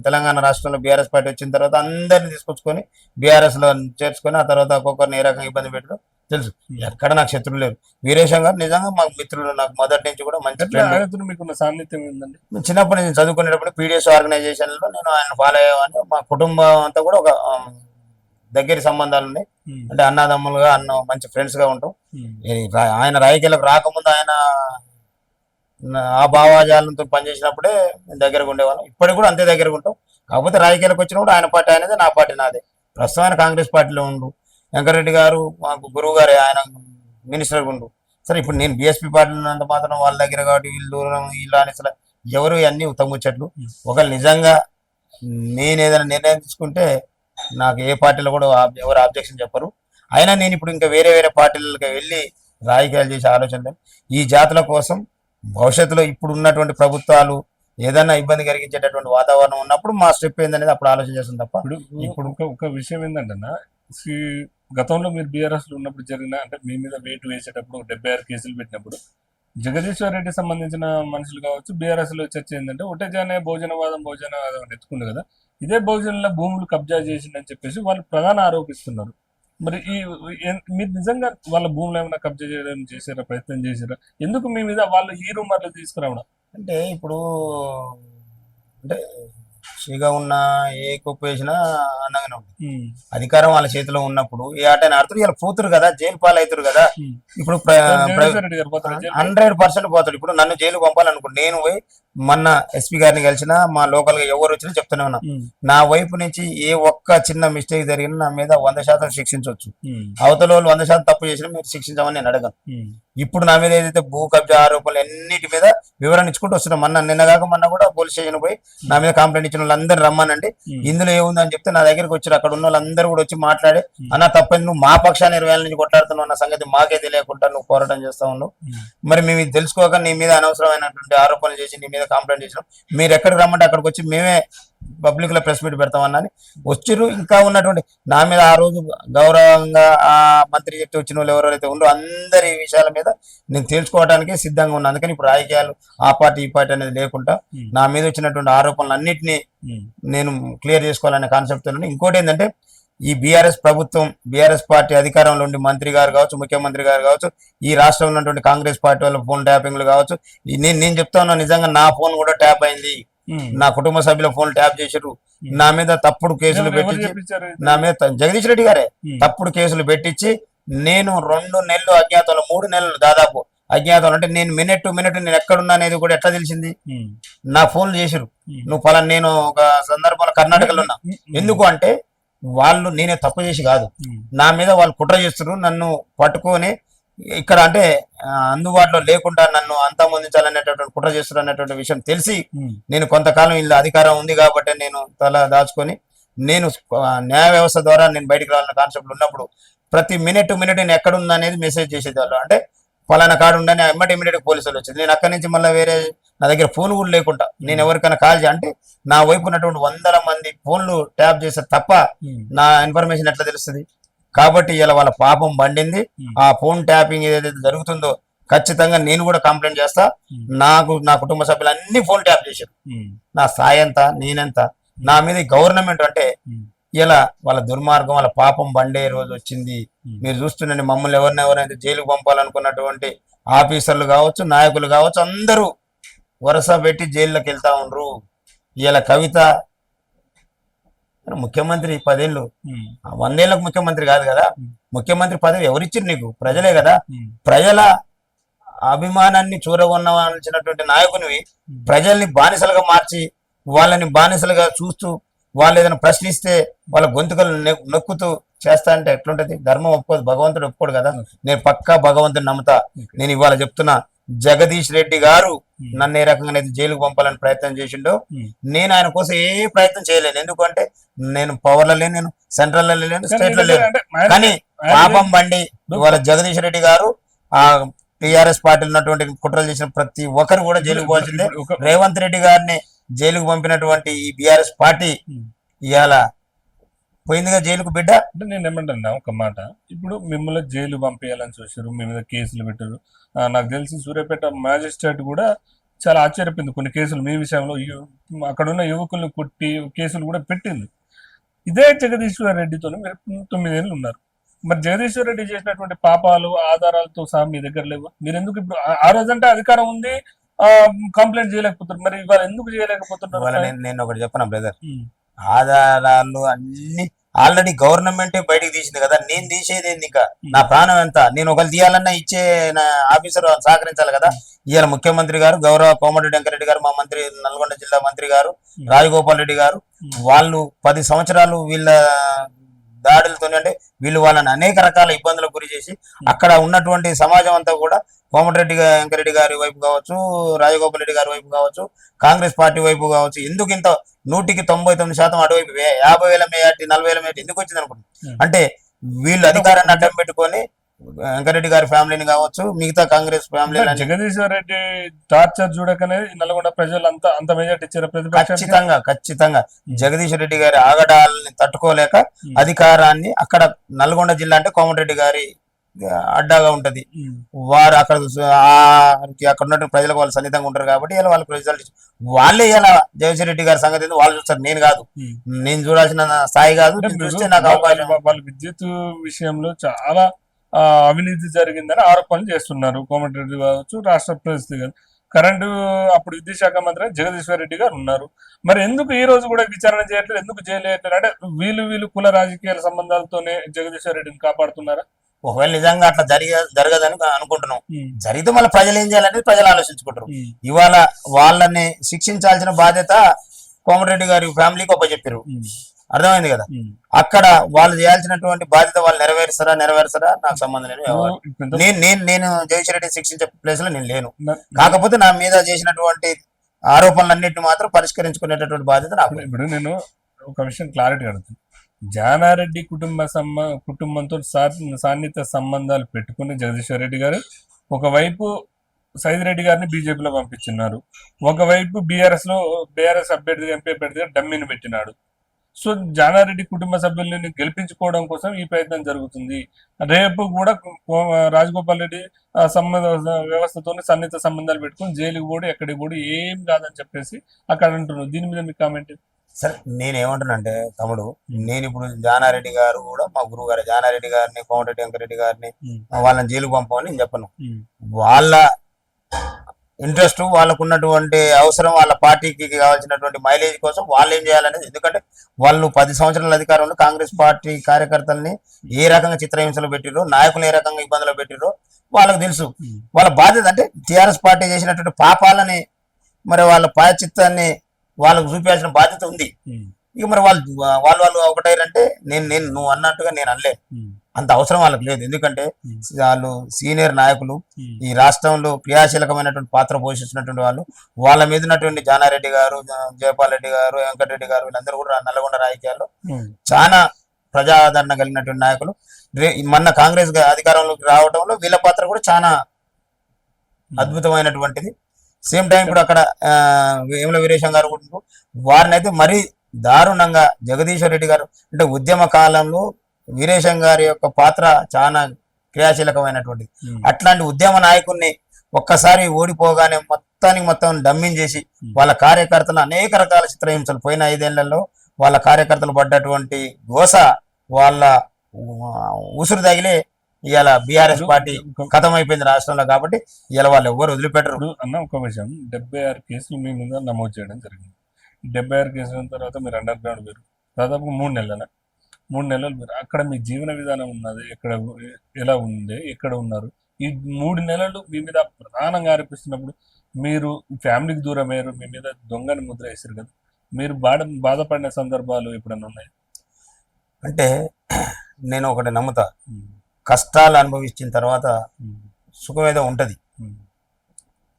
తెలంగాణ రాష్ట్రంలో బీఆర్ఎస్ పార్టీ వచ్చిన తర్వాత అందరిని తీసుకొచ్చుకొని బీఆర్ఎస్లో చేర్చుకొని ఆ తర్వాత ఒక్కొక్కరిని ఏ రకంగా ఇబ్బంది పెట్టడం తెలుసు. ఎక్కడ నాకు శత్రులు లేరు. వీరేశం గారు నిజంగా మాకు మిత్రులు నాకు మొదటి నుంచి కూడా మంచి మీకున్న సాన్నిధ్యం ఏందండి? చిన్నప్పటి నుంచి చదువుకునేటప్పుడు పీడిఎస్ ఆర్గనైజేషన్లో నేను ఆయన ఫాలో అయ్యేవాడిని మా కుటుంబం అంతా కూడా ఒక దగ్గర సంబంధాలు ఉన్నాయి. ఉమ్. అంటే అన్నదమ్ములుగా అన్న మంచి ఫ్రెండ్స్గా ఉంటాం. రా- ఆయన రాజకీయాలకు రాకముందు ఆయన ఆ భావాజాలంతో పనిచేసినప్పుడే దగ్గరగా ఉండేవాళ్ళం. ఇప్పటికి కూడా అంతే దగ్గరగా ఉంటాం. కాకపోతే రాజకీయాలకు వచ్చినప్పుడు ఆయన పార్టీ ఆయనదే నా పార్టీ నాదే. ప్రస్తుతం ఆయన కాంగ్రెస్ పార్టీలో ఉండు. వెంకరెడ్డి గారు మాకు గురువు గారు ఆయన మినిస్టర్ ఉండు. సరే ఇప్పుడు నేను బీఎస్పీ పార్టీలో ఉన్నంత మాత్రం వాళ్ళ దగ్గర కాబట్టి వీళ్ళు దూరం వీళ్ళు అని అసలు ఎవరు అన్ని ఉత్తముచ్చట్లు ఒకవేళ నిజంగా నేను ఏదైనా నిర్ణయం తీసుకుంటే నాకు ఏ పార్టీలో కూడా ఎవరు ఆబ్జెక్షన్ చెప్పరు. అయినా నేను ఇప్పుడు ఇంకా వేరే వేరే పార్టీలకు వెళ్ళి రాజకీయాలు చేసే ఆలోచన ఈ జాతుల కోసం భవిష్యత్తులో ఇప్పుడు ఉన్నటువంటి ప్రభుత్వాలు ఏదైనా ఇబ్బంది కలిగించేటటువంటి వాతావరణం ఉన్నప్పుడు మా స్టెప్ ఏందనేది అప్పుడు ఆలోచన చేస్తుంది తప్ప. ఇప్పుడు ఒక విషయం ఏంటంటే గతంలో మీరు బీఆర్ఎస్లో ఉన్నప్పుడు జరిగిన అంటే మీ మీద వెయిట్ వేసేటప్పుడు డెబ్బై ఆరు కేసులు పెట్టినప్పుడు జగదీశ్వర్ రెడ్డి సంబంధించిన మనుషులు కావచ్చు బీఆర్ఎస్లో చర్చ ఏంటంటే ఒకటే జానే భోజనవాదం భోజనవాదం ఎత్తుకుంది కదా ఇదే భోజనంలో భూములు కబ్జా చేసిందని చెప్పేసి వాళ్ళు ప్రధాన ఆరోపిస్తున్నారు. మరి ఈ మీరు నిజంగా వాళ్ళ భూములు ఏమైనా కబ్జా చేయడం చేసారా ప్రయత్నం చేసారా? ఎందుకు మీ మీద వాళ్ళు ఈ రూమర్లు తీసుకురావడం? అంటే ఇప్పుడు అంటే ఫ్రీగా ఉన్న ఏ కుప్పు వేసినా అన్నగానే ఉంటుంది. అధికారం వాళ్ళ చేతిలో ఉన్నప్పుడు ఏ ఆట ఆడుతారు ఇలా పోతురు కదా జైలు పాలు అవుతారు కదా. ఇప్పుడు? హండ్రెడ్ పర్సెంట్ పోతాడు ఇప్పుడు నన్ను జైలు పంపాలనుకుంటు నేను పోయి మొన్న ఎస్పీ గారిని కలిసిన మా లోకల్గా ఎవరు వచ్చినా చెప్తూనే ఉన్నా. నా వైపు నుంచి ఏ ఒక్క చిన్న మిస్టేక్ జరిగినా నా మీద వంద శాతం శిక్షించవచ్చు. అవతల వాళ్ళు వంద శాతం తప్పు చేసినా మీరు శిక్షించమని నేను అడగను. ఇప్పుడు నా మీద ఏదైతే భూ కబ్జా ఆరోపణలు అన్నిటి మీద వివరణ ఇచ్చుకుంటూ వస్తున్నాం. మొన్న నిన్నగాక మొన్న కూడా పోలీస్ స్టేషన్ పోయి నా మీద కంప్లైంట్ ఇచ్చిన వాళ్ళందరూ రమ్మనండి. ఇందులో ఏముందని చెప్తే నా దగ్గరికి వచ్చారు. అక్కడ ఉన్న వాళ్ళందరూ కూడా వచ్చి మాట్లాడి అన్న తప్పని నువ్వు మా పక్షాన్ని ఇరవై ఏళ్ళ నుంచి కొట్లాడుతున్నావు అన్న సంగతి మాకే తెలియకుండా నువ్వు పోరాటం చేస్తా ఉన్నావు. మరి మేము తెలుసుకోక నీ మీద అనవసరమైనటువంటి ఆరోపణలు చేసి నీ మీద కంప్లైంట్ చేసినాం మీరు ఎక్కడికి రమ్మంటే అక్కడికి వచ్చి మేమే పబ్లిక్లో ప్రెస్ మీట్ పెడతామన్నని వచ్చిర్రు ఇంకా ఉన్నటువంటి నా మీద ఆ రోజు గౌరవంగా ఆ మంత్రి చెప్తే వచ్చిన వాళ్ళు ఎవరైతే ఉండో అందరి విషయాల మీద నేను తెలుసుకోవడానికి సిద్ధంగా ఉన్నాను అందుకని ఇప్పుడు రాజకీయాలు ఆ పార్టీ ఈ పార్టీ అనేది లేకుండా. నా మీద వచ్చినటువంటి ఆరోపణలు అన్నింటినీ. నేను క్లియర్ చేసుకోవాలనే కాన్సెప్ట్ ఉన్నాను ఇంకోటి ఏంటంటే ఈ బీఆర్ఎస్ ప్రభుత్వం బీఆర్ఎస్ పార్టీ అధికారంలో ఉండి మంత్రి గారు కావచ్చు ముఖ్యమంత్రి గారు కావచ్చు ఈ రాష్ట్రంలో ఉన్నటువంటి కాంగ్రెస్ పార్టీ వాళ్ళ ఫోన్ ట్యాపింగ్లు కావచ్చు నేను నేను చెప్తా ఉన్నా నిజంగా నా ఫోన్ కూడా ట్యాప్ అయింది. నా కుటుంబ సభ్యుల ఫోన్ ట్యాప్ చేసారు నా మీద తప్పుడు కేసులు పెట్టించి? నా మీద జగదీష్ రెడ్డి గారే. తప్పుడు కేసులు పెట్టించి నేను రెండు నెలలు అజ్ఞాతంలో మూడు నెలలు దాదాపు అజ్ఞాతంలో అంటే నేను మినిట్ టు మినిట్ నేను ఎక్కడున్నా అనేది కూడా ఎట్లా తెలిసింది. నా ఫోన్లు చేసిరు. నువ్వు పలానా నేను ఒక సందర్భంలో కర్ణాటకలో ఉన్నా. ఎందుకు అంటే వాళ్ళు నేనే తప్పు చేసి కాదు. నా మీద వాళ్ళు కుట్ర చేస్తున్నారు నన్ను పట్టుకొని ఇక్కడ అంటే అందుబాటులో లేకుండా నన్ను అంతమొందించాలనేటటువంటి కుట్ర చేస్తున్నారు అనేటువంటి విషయం తెలిసి. నేను కొంతకాలం ఇలా అధికారం ఉంది కాబట్టి నేను తల దాచుకొని నేను న్యాయ వ్యవస్థ ద్వారా నేను బయటికి రావాలన్న కాన్సెప్ట్ ఉన్నప్పుడు ప్రతి మినిట్ మినిట్ నేను ఎక్కడుందా అనేది మెసేజ్ చేసేవాళ్ళు అంటే పలానా కాడు ఉండని ఎమ్మటి ఇమీడియట్ పోలీసులు వచ్చింది నేను అక్కడి నుంచి మళ్ళీ వేరే నా దగ్గర ఫోన్ కూడా లేకుండా నేను ఎవరికైనా కాల్ చేయ అంటే నా వైపు ఉన్నటువంటి వందల మంది ఫోన్లు ట్యాప్ చేస్తే తప్ప. నా ఇన్ఫర్మేషన్ ఎట్లా తెలుస్తుంది కాబట్టి ఇలా వాళ్ళ పాపం బండింది Hmm. ఆ ఫోన్ ట్యాపింగ్ ఏదైతే జరుగుతుందో ఖచ్చితంగా నేను కూడా కంప్లైంట్ చేస్తా. నాకు నా కుటుంబ సభ్యులు అన్ని ఫోన్ ట్యాప్ చేశారు. నా స్థాయి ఎంత నేనెంత నా మీద గవర్నమెంట్ అంటే. ఇలా వాళ్ళ దుర్మార్గం వాళ్ళ పాపం బండే రోజు వచ్చింది. మీరు చూస్తుండండి మమ్మల్ని ఎవరిని ఎవరైతే జైలుకు పంపాలనుకున్నటువంటి ఆఫీసర్లు కావచ్చు నాయకులు కావచ్చు అందరూ వరుస పెట్టి జైల్లోకి వెళ్తా ఉండ్రు ఇలా కవిత ముఖ్యమంత్రి పదేళ్ళు వందేళ్ళకు ముఖ్యమంత్రి కాదు కదా. ముఖ్యమంత్రి పదవి ఎవరిచ్చారు నీకు ప్రజలే కదా. ప్రజల అభిమానాన్ని చూరగొన్నవలసినటువంటి నాయకునివి. ప్రజల్ని బానిసలుగా మార్చి వాళ్ళని బానిసలుగా చూస్తూ వాళ్ళు ఏదైనా ప్రశ్నిస్తే వాళ్ళ గొంతుకలు నొక్కుతూ చేస్తా అంటే ఎట్లుంటది ధర్మం ఒప్పుకోదు భగవంతుడు ఒప్పుకోడు కదా. నేను పక్కా భగవంతుని నమ్ముతా. నేను ఇవాళ చెప్తున్నా జగదీష్ రెడ్డి గారు. నన్ను ఏ రకంగా అయితే జైలుకు పంపాలని ప్రయత్నం చేసిండో. నేను ఆయన కోసం ఏ ప్రయత్నం చేయలేను ఎందుకంటే నేను పవర్లో లేను నేను సెంట్రల్లో లేను కానీ స్టేట్లో నిజంగా లేను కానీ పాపం బండి ఇవాళ జగదీష్ రెడ్డి గారు ఆ టిఆర్ఎస్ పార్టీలో ఉన్నటువంటి కుట్రలు చేసిన ప్రతి ఒక్కరు కూడా జైలుకు పోవాల్సిందే రేవంత్ రెడ్డి గారిని జైలుకు పంపినటువంటి ఈ బిఆర్ఎస్ పార్టీ. ఇవాళ పోయిందిగా జైలుకు బిడ్డ? అంటే నేను ఏమంటున్నా ఒక మాట. ఇప్పుడు మిమ్మల్ని జైలు పంపించాలని చూసారు మీ మీద కేసులు పెట్టారు. నాకు తెలిసి సూర్యాపేట మ్యాజిస్ట్రేట్ కూడా చాలా ఆశ్చర్యపోయింది కొన్ని కేసులు మీ విషయంలో. యు- అక్కడ ఉన్న యువకుల్ని కొట్టి కేసులు కూడా పెట్టింది. ఇదే జగదీశ్వర్ రెడ్డితో మీరు తొమ్మిదేళ్ళు ఉన్నారు. మరి జగదీశ్వర్ రెడ్డి చేసినటువంటి పాపాలు ఆధారాలతో సహా మీ దగ్గర లేవు. మీరు ఎందుకు ఇప్పుడు ఆ- రోజంటే అధికారం ఉంది ఆ కంప్లైంట్ చేయలేకపోతున్నారు. మరి ఇవాళ ఎందుకు చేయలేకపోతున్నారు? నేను ఒకటి చెప్పను బ్రదర్? ఆధారాలు అన్ని ఆల్రెడీ గవర్నమెంటే బయటికి తీసింది కదా. నేను తీసేది ఇంకా? నా ప్రాణం ఎంత? నేను ఒకరు తీయాలన్నా ఇచ్చే నా ఆఫీసర్ సహకరించాలి కదా. ఇవాళ ముఖ్యమంత్రి గారు గౌరవ కోమటిరెడ్డి వెంకరెడ్డి గారు మా మంత్రి నల్గొండ జిల్లా మంత్రి గారు రాజగోపాల్ రెడ్డి గారు వాళ్ళు పది సంవత్సరాలు వీళ్ళ దాడులతో అంటే వీళ్ళు వాళ్ళని అనేక రకాల ఇబ్బందులకు గురి చేసి అక్కడ ఉన్నటువంటి సమాజం అంతా కూడా కోమటిరెడ్డి వెంకరెడ్డి గారి వైపు కావచ్చు రాజగోపాల్ రెడ్డి గారి వైపు కావచ్చు కాంగ్రెస్ పార్టీ వైపు కావచ్చు ఎందుకు ఇంత నూటికి తొంభై తొమ్మిది శాతం అటువైపు యాభై వేల మేయాటి నలభై వేల మేయాటి ఎందుకు వచ్చింది అనుకుంటున్నాను Hmm. అంటే వీళ్ళు అధికారాన్ని అడ్డం పెట్టుకొని వెంకరెడ్డి గారి ఫ్యామిలీని కావచ్చు మిగతా కాంగ్రెస్ ఫ్యామిలీ జగదీశ్వర్ రెడ్డి టార్చర్ చూడకనే నల్గొండ ప్రజలు అంత అంత మెజార్టీ ఇచ్చారు ఖచ్చితంగా ఖచ్చితంగా జగదీష్ రెడ్డి గారి ఆగడాలని తట్టుకోలేక Hmm. అధికారాన్ని అక్కడ నల్గొండ జిల్లా అంటే కోమటిరెడ్డి గారి అడ్డాగా ఉంటది ఉమ్. వారు అక్కడ అక్కడ ఉన్న ప్రజలకు వాళ్ళు సన్నిహితంగా ఉంటారు కాబట్టి ఇలా వాళ్ళకి రిజల్ట్ వాళ్ళే ఇలా జగదీశ్వర రెడ్డి గారి సంగతి వాళ్ళు చూస్తారు నేను కాదు. నేను చూడాల్సిన స్థాయి కాదు చూస్తే నాకు అవకాశం వాళ్ళ- విద్యుత్ విషయంలో చాలా అవినీతి జరిగిందని ఆరోపణలు చేస్తున్నారు. కోమటిరెడ్డి కావచ్చు రాష్ట్ర పరిస్థితి కాదు కరెంటు అప్పుడు విద్యుత్ శాఖ మంత్రి జగదీశ్వర్ రెడ్డి గారు ఉన్నారు. మరి ఎందుకు ఈ రోజు కూడా విచారణ చేయట్లేదు? ఎందుకు చేయలేట్లేదు అంటే వీళ్ళు వీళ్ళు కుల రాజకీయాల సంబంధాలతోనే జగదీశ్వర్ రెడ్డిని కాపాడుతున్నారా? ఒకవేళ నిజంగా అట్లా జరిగ జరగదని అనుకుంటున్నాం. జరిగితే మళ్ళీ ప్రజలు ఏం చేయాలనేది ప్రజలు ఆలోచించుకుంటారు. ఇవాళ వాళ్ళని శిక్షించాల్సిన బాధ్యత కోమటిరెడ్డి గారి ఫ్యామిలీకి ఒప్పచెప్పారు అర్థమైంది కదా. అక్కడ వాళ్ళు చేయాల్సినటువంటి బాధ్యత వాళ్ళు నెరవేరుస్తారా నెరవేరుస్తారా? నాకు సంబంధం లేదు నేను నేను నేను రెడ్డి శిక్షించే ప్లేస్లో నేను లేను. కాకపోతే నా మీద చేసినటువంటి ఆరోపణలన్నింటినీ మాత్రం పరిష్కరించుకునేటటువంటి బాధ్యత నాకు ఇప్పుడు- నేను ఒక విషయం క్లారిటీ అడుగుతాను. జానారెడ్డి కుటుంబ సంబ కుటుంబంతో సా- సాన్నిహిత సంబంధాలు పెట్టుకుని జగదీశ్వర్ రెడ్డి గారు ఒకవైపు సైదిరెడ్డి గారిని బీజేపీలో పంపించున్నారు. ఒకవైపు బీఆర్ఎస్లో బీఆర్ఎస్ అభ్యర్థి ఎంపీ అభ్యర్థిగా డమ్మిని పెట్టినాడు. సో జానారెడ్డి కుటుంబ సభ్యులని గెలిపించుకోవడం కోసం ఈ ప్రయత్నం జరుగుతుంది. రేపు కూడా రాజగోపాల్ రెడ్డి సంబంధ వ్యవస్థతో సన్నిహిత సంబంధాలు పెట్టుకుని జైలుకి పోడు ఎక్కడికి పోడు ఏం కాదని చెప్పేసి అక్కడ అంటున్నారు. దీని మీద మీ కామెంట్? సరే నేను ఏమంటున్నానంటే తమ్ముడు నేను ఇప్పుడు జానారెడ్డి గారు కూడా మా గురువు గారు జానారెడ్డి గారిని కోమటిరెడ్డి వెంకరెడ్డి గారిని వాళ్ళని జైలుకు పంపమని నేను చెప్పను. వాళ్ళ ఇంట్రెస్ట్ వాళ్ళకు ఉన్నటువంటి అవసరం వాళ్ళ పార్టీకి కావాల్సినటువంటి మైలేజ్ కోసం వాళ్ళు ఏం చేయాలనేది. ఎందుకంటే వాళ్ళు పది సంవత్సరాల అధికారంలో కాంగ్రెస్ పార్టీ కార్యకర్తల్ని ఏ రకంగా చిత్రహింసలు పెట్టిరో నాయకులు ఏ రకంగా ఇబ్బందులు పెట్టిరో వాళ్ళకి తెలుసు. వాళ్ళ బాధ్యత అంటే టిఆర్ఎస్ పార్టీ చేసినటువంటి పాపాలని మరి వాళ్ళ పాచిత్తాన్ని వాళ్ళకు చూపించాల్సిన బాధ్యత ఉంది. ఇక మరి వాళ్ళు వాళ్ళు వాళ్ళు ఒకటైరంటే నేను నేను నువ్వు అన్నట్టుగా నేను అనలే. అంత అవసరం వాళ్ళకి లేదు. ఎందుకంటే వాళ్ళు సీనియర్ నాయకులు ఈ రాష్ట్రంలో క్రియాశీలకమైనటువంటి పాత్ర పోషిస్తున్నటువంటి వాళ్ళు వాళ్ళ మీద ఉన్నటువంటి జానారెడ్డి గారు జయపాల్ రెడ్డి గారు వెంకటరెడ్డి గారు వీళ్ళందరూ కూడా నల్లగొండ రాజకీయాల్లో చాలా ప్రజాదరణ కలిగినటువంటి నాయకులు. మొన్న కాంగ్రెస్ అధికారంలోకి రావడంలో వీళ్ళ పాత్ర కూడా చాలా అద్భుతమైనటువంటిది. సేమ్ టైం ఇప్పుడు అక్కడ వేముల వీరేశం గారు కూడా. వారిని అయితే మరీ దారుణంగా జగదీశ్వర్ రెడ్డి గారు అంటే ఉద్యమ కాలంలో వీరేశం గారి యొక్క పాత్ర చాలా క్రియాశీలకమైనటువంటిది. అట్లాంటి ఉద్యమ నాయకుడిని ఒక్కసారి ఓడిపోగానే మొత్తానికి మొత్తం డమ్మింగ్ చేసి వాళ్ళ కార్యకర్తలు అనేక రకాల చిత్రహింసలు. పోయిన ఐదేళ్ళలో వాళ్ళ కార్యకర్తలు పడ్డటువంటి గోస వాళ్ళ ఉసురు తగిలే ఇవాళ బీఆర్ఎస్ పార్టీ అయిపోయింది రాష్ట్రంలో కాబట్టి ఇలా వాళ్ళు ఎవరు వదిలిపెట్టరు. అన్న ఒక విషయం డెబ్బై ఆరు కేసులు మీ మీద నమోదు చేయడం జరిగింది. డెబ్బై ఆరు కేసుల తర్వాత మీరు అండర్ గ్రౌండ్ మీరు దాదాపు మూడు నెలల మూడు నెలలు మీరు అక్కడ మీ జీవన విధానం ఉన్నది ఎక్కడ ఎలా ఉంది ఎక్కడ ఉన్నారు? ఈ మూడు నెలలు మీ మీద ప్రధానంగా ఆరోపిస్తున్నప్పుడు మీరు ఫ్యామిలీకి దూరం అయ్యారు మీ మీద దొంగని ముద్ర వేసారు కదా. మీరు బాధ బాధపడిన సందర్భాలు ఎప్పుడన్నా ఉన్నాయి? అంటే నేను ఒకటి నమ్ముతా. కష్టాలు అనుభవించిన తర్వాత సుఖం ఏదో ఉంటది.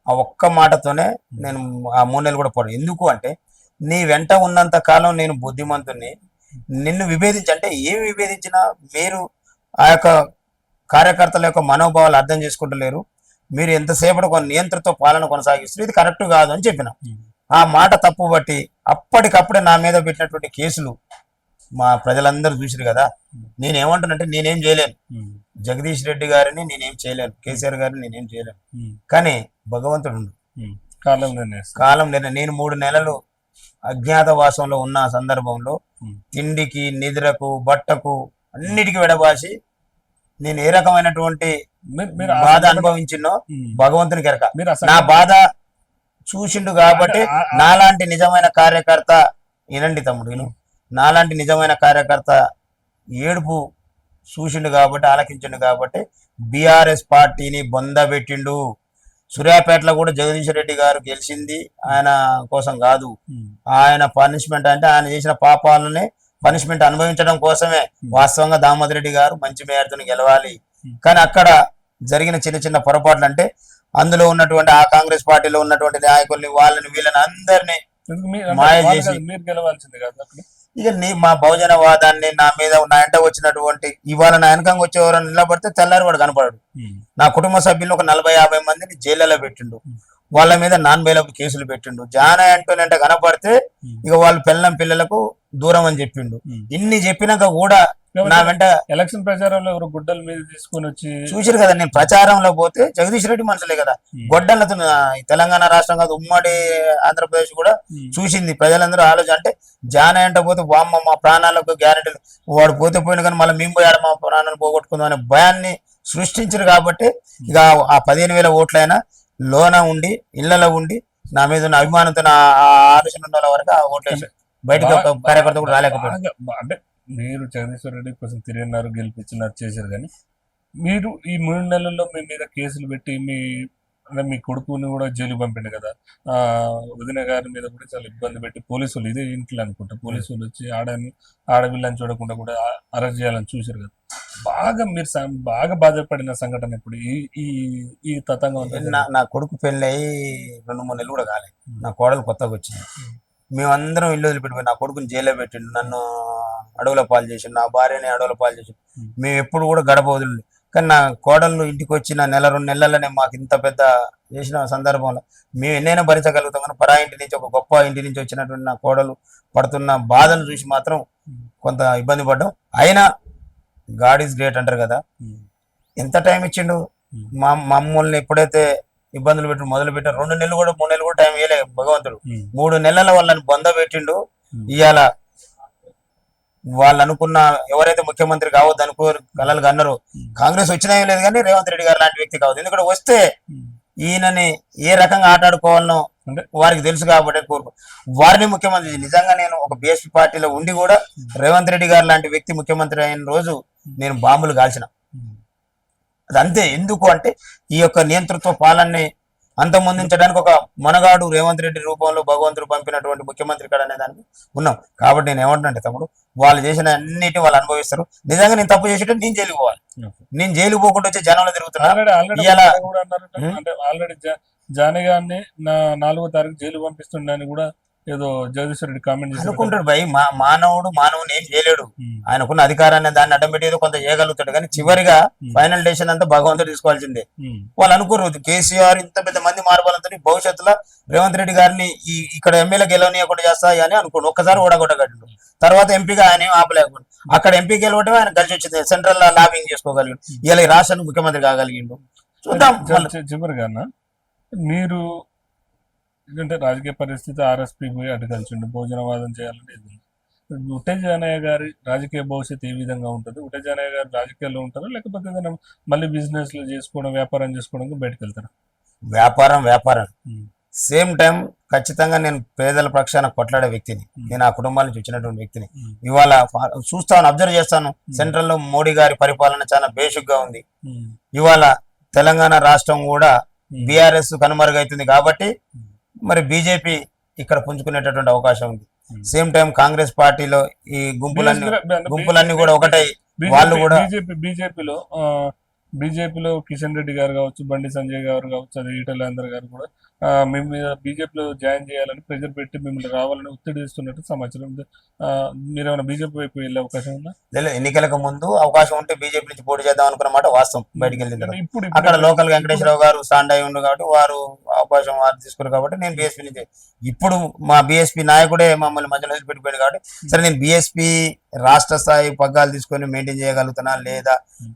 ఆ ఒక్క మాటతోనే నేను ఆ మూడు నెలలు కూడా పోను ఎందుకు అంటే నీ వెంట ఉన్నంత కాలం నేను బుద్ధిమంతుని నిన్ను విభేదించి అంటే ఏమి విభేదించినా మీరు ఆ యొక్క కార్యకర్తల యొక్క మనోభావాలు అర్థం చేసుకుంటలేరు. మీరు ఎంతసేపటి కొన్ని నియంత్రణతో పాలన కొనసాగిస్తారు ఇది కరెక్ట్ కాదు అని చెప్పిన. ఆ మాట తప్పు బట్టి అప్పటికప్పుడే నా మీద పెట్టినటువంటి కేసులు మా ప్రజలందరూ చూసిరు కదా. నేనేమంటున్నంటే నేనేం చేయలేను. జగదీష్ రెడ్డి గారిని నేనేం చేయలేను. కేసీఆర్ గారిని నేనేం చేయలేను. కానీ భగవంతుడు. కాలం కాలం నేను నేను మూడు నెలలు అజ్ఞాతవాసంలో ఉన్న సందర్భంలో. తిండికి నిద్రకు బట్టకు అన్నిటికీ విడబాసి నేను ఏ రకమైనటువంటి బాధ అనుభవించినో మీరు ఆ నా బాధ చూసిండు కాబట్టి నాలాంటి నిజమైన కార్యకర్త వినండి తమ్ముడు విను నాలాంటి నిజమైన కార్యకర్త ఏడుపు చూసిండు కాబట్టి ఆలకించిండు కాబట్టి బీఆర్ఎస్ పార్టీని బొందబెట్టిండు. సూర్యాపేటలో కూడా జగదీష్ రెడ్డి గారు గెలిచింది. ఆయన కోసం కాదు. ఆయన పనిష్మెంట్ అంటే ఆయన చేసిన పాపాలని పనిష్మెంట్ అనుభవించడం కోసమే వాస్తవంగా దామోదర్ రెడ్డి గారు మంచి మేయర్తో గెలవాలి. కానీ అక్కడ జరిగిన చిన్న చిన్న పొరపాట్లు అంటే అందులో ఉన్నటువంటి ఆ కాంగ్రెస్ పార్టీలో ఉన్నటువంటి నాయకుల్ని వాళ్ళని వీళ్ళని అందరినీ మాయ చేసి- మీరు గెలవాల్సింది కాదు అక్కడ ఇక నీ మా బహుజన వాదాన్ని నా మీద నా ఎంట వచ్చినటువంటి ఇవాళ నా వెనకంగా వచ్చే ఎవరైనా నిలబడితే తెల్లారి వాడు కనపడాడు. నా కుటుంబ సభ్యులు ఒక నలభై యాభై మందిని జైళ్ళలో పెట్టిండు వాళ్ళ మీద నాన్ బెయిలబుల్ కేసులు పెట్టిండు జాన అంటూనంటే కనపడితే. ఇక వాళ్ళు పిల్లం పిల్లలకు దూరం అని చెప్పిండు. ఇన్ని చెప్పినాక కూడా నా వెంట ఎలక్షన్ ప్రచారంలో ఎవరు గుడ్డల మీద తీసుకొని వచ్చి చూసారు కదా నేను ప్రచారంలో పోతే జగదీష్ రెడ్డి మనుషులే కదా. గొడ్డలతో తెలంగాణ రాష్ట్రం కాదు ఉమ్మడి ఆంధ్రప్రదేశ్ కూడా చూసింది. ప్రజలందరూ ఆలోచన అంటే జాన అంటే పోతే వామ్మ మా ప్రాణాలకు గ్యారెంటీ వాడు పోతే పోయిన కానీ మళ్ళీ మేము పోయాడు మా ప్రాణాలను పోగొట్టుకుందాం అనే భయాన్ని సృష్టించారు కాబట్టి ఇక ఆ పదిహేను వేల ఓట్లైనా లోన ఉండి ఇళ్ళలో ఉండి నా మీద ఉన్న అభిమానంతో నా ఆలోచన ఉన్న వాళ్ళ వరకు ఆ ఓట్లు బయటకు కార్యకర్త కూడా రాలేకపోయాడు. అంటే మీరు జగదీశ్వర్ రెడ్డి కోసం తిరిగినారు గెలిపించినారు చేశారు కానీ మీరు ఈ మూడు నెలల్లో మీ మీద కేసులు పెట్టి మీ అంటే మీ కొడుకుని కూడా జైలు పంపిండు కదా. ఆ వదిన గారి మీద కూడా చాలా ఇబ్బంది పెట్టి పోలీసులు ఇదే ఇంట్లో అనుకుంటా. పోలీసులు వచ్చి ఆడని ఆడపిల్లని చూడకుండా కూడా అరెస్ట్ చేయాలని చూశారు కదా. బాగా మీరు బాగా బాధపడిన సంఘటన ఇప్పుడు ఈ ఈ ఈ తతంగం నా కొడుకు పెళ్ళి అయ్యి రెండు మూడు నెలలు కూడా కాలేదు నా కోడలు కొత్తగా వచ్చింది. మేమందరం ఇల్లు వదిలిపెట్టిపోయి నా కొడుకుని జైల్లో పెట్టిండు. నన్ను అడవుల పాలు చేసిండు నా భార్యని అడవుల పాలు Hmm. మేము. ఎప్పుడు కూడా గడప వదిలి కానీ నా కోడళ్ళు ఇంటికి వచ్చిన నెల రెండు నెలలనే మాకు ఇంత పెద్ద చేసిన సందర్భంలో మేము ఎన్నైనా భరించగలుగుతాం. కానీ పరా ఇంటి నుంచి ఒక గొప్ప ఇంటి నుంచి వచ్చినటువంటి నా కోడలు పడుతున్న బాధను చూసి మాత్రం కొంత ఇబ్బంది పడ్డాం. అయినా గాడ్ ఈజ్ గ్రేట్ అంటారు కదా. ఎంత టైం ఇచ్చిండు? మా మమ్మల్ని ఎప్పుడైతే ఇబ్బందులు పెట్టి మొదలు పెట్టారు రెండు నెలలు కూడా మూడు నెలలు కూడా టైం ఇవ్వలే భగవంతుడు. మూడు నెలల వాళ్ళని బొంద పెట్టిండు. ఇవాళ వాళ్ళు అనుకున్న ఎవరైతే ముఖ్యమంత్రి కావద్దు అనుకో కలలు అన్నారు కాంగ్రెస్ వచ్చినా లేదు కానీ రేవంత్ రెడ్డి గారు లాంటి వ్యక్తి కావద్దు. ఎందుకంటే వస్తే ఈయనని ఏ రకంగా ఆటాడుకోవాలనో అంటే వారికి తెలుసు కాబట్టి కోరుకు వారిని ముఖ్యమంత్రి నిజంగా నేను ఒక బీఎస్పీ పార్టీలో ఉండి కూడా రేవంత్ రెడ్డి గారు లాంటి వ్యక్తి ముఖ్యమంత్రి అయిన రోజు నేను బాంబులు కాల్చిన అదంతే. అది అంతే ఎందుకు అంటే ఈ యొక్క నియంతృత్వ పాలనని అంతమొందించడానికి ఒక మనగాడు రేవంత్ రెడ్డి రూపంలో భగవంతుడు పంపినటువంటి ముఖ్యమంత్రి ఇక్కడ అనే దానికి ఉన్నాం. కాబట్టి నేను ఏమంటున్నాను తమ్ముడు వాళ్ళు చేసిన అన్నిటిని వాళ్ళు అనుభవిస్తారు. నిజంగా నేను తప్పు చేసేటట్టు నేను జైలుకి పోవాలి. నేను జైలుకి పోకుండా వచ్చి జనంలో తిరుగుతున్నా. ఆల్రెడీ ఆల్రెడీ ఇవాళ- ఒక మాట కూడా అన్నారు ఉమ్. అంటే ఆల్రెడీ జా- జానీ గారిని నా నాలుగో తారీఖు జైలు పంపిస్తుండని కూడా ఏదో జగదీశ్వర్ రెడ్డి కామెంట్. అనుకుంటాడు భయ్. మా మానవుడు మానవుని ఏం చేయలేడు. ఆయనకున్న అధికారాన్ని దాన్ని అడ్డం పెట్టి ఏదో కొంత చేయగలుగుతాడు. కానీ చివరిగా ఫైనల్ డెసిషన్ అంతా భగవంతుడు తీసుకోవాల్సిందే. వాళ్ళు అనుకోరు. కేసీఆర్ ఇంత పెద్ద మంది మార్పాలంతో భవిష్యత్తులో రేవంత్ రెడ్డి గారిని ఈ ఇక్కడ ఎమ్మెల్యే గెలవనీయకుండా చేస్తాయి అని అనుకోండి. ఒక్కసారి ఓడగొట్టగట్టు తర్వాత ఎంపీగా ఆయన ఏం ఆపలేకుండా అక్కడ ఎంపీ గెలవటమే ఆయన కలిసి వచ్చింది. సెంట్రల్లో లాబింగ్ చేసుకోగలిగిండు. ఇలా రాష్ట్రానికి ముఖ్యమంత్రి కాగలిగిండు. చూద్దాం. చివరిగా మీరు ఎందుకంటే రాజకీయ పరిస్థితి ఆర్ఎస్పీ పోయి అటు కలిసిండు. భోజనవాదం చేయాలంటే ఇది గారి రాజకీయ భవిష్యత్తు ఏ విధంగా ఉంటుంది? ఉట్టే జానయ్య గారు రాజకీయాల్లో ఉంటారా? లేకపోతే ఏదైనా మళ్ళీ బిజినెస్లో చేసుకోవడం వ్యాపారం చేసుకోవడానికి బయటకు వెళ్తారా? వ్యాపారం వ్యాపారం. సేమ్ టైం ఖచ్చితంగా నేను పేదల పక్షాన కొట్లాడే వ్యక్తిని. నేను ఆ కుటుంబాల నుంచి వచ్చినటువంటి వ్యక్తిని ఇవాళ చూస్తాను అబ్జర్వ్ చేస్తాను. సెంట్రల్లో మోడీ గారి పరిపాలన చాలా బేసిక్గా ఉంది ఇవాళ తెలంగాణ రాష్ట్రం కూడా బీఆర్ఎస్ కనుమరుగైతుంది కాబట్టి మరి బీజేపీ ఇక్కడ పుంజుకునేటటువంటి అవకాశం ఉంది. సేమ్ టైం కాంగ్రెస్ పార్టీలో ఈ గుంపులన్నీ గుంపులన్నీ కూడా ఒకటై వాళ్ళు కూడా- బీజేపీ బీజేపీలో బీజేపీలో కిషన్ రెడ్డి గారు కావచ్చు బండి సంజయ్ గారు కావచ్చు అది ఈటల గారు కూడా మేము బీజేపీలో జాయిన్ చేయాలని ప్రెజర్ పెట్టి మిమ్మల్ని రావాలని ఒత్తిడి ఇస్తున్నట్టు సమాచారం. ఆ, మీరేమైనా బీజేపీ వైపు వెళ్ళే అవకాశం ఉందా? లేదు, ఎన్నికలకు ముందు అవకాశం ఉంటే బీజేపీ నుంచి పోటీ చేద్దాం అనుకున్న మాట వాస్తవం బయటికి తర్వాత. ఇప్పుడు అక్కడ లోకల్ వెంకటేశ్వరరావు గారు స్టాండ్ అయి ఉండు కాబట్టి వారు అవకాశం వారు తీసుకున్నారు కాబట్టి నేను బీఎస్పీ నుంచి ఇప్పుడు మా బీఎస్పీ నాయకుడే మమ్మల్ని మధ్యలో పెట్టిపోయాడు కాబట్టి సరే నేను బీఎస్పీ రాష్ట్ర స్థాయి పగ్గాలు తీసుకొని మెయింటైన్ చేయగలుగుతున్నా లేదా?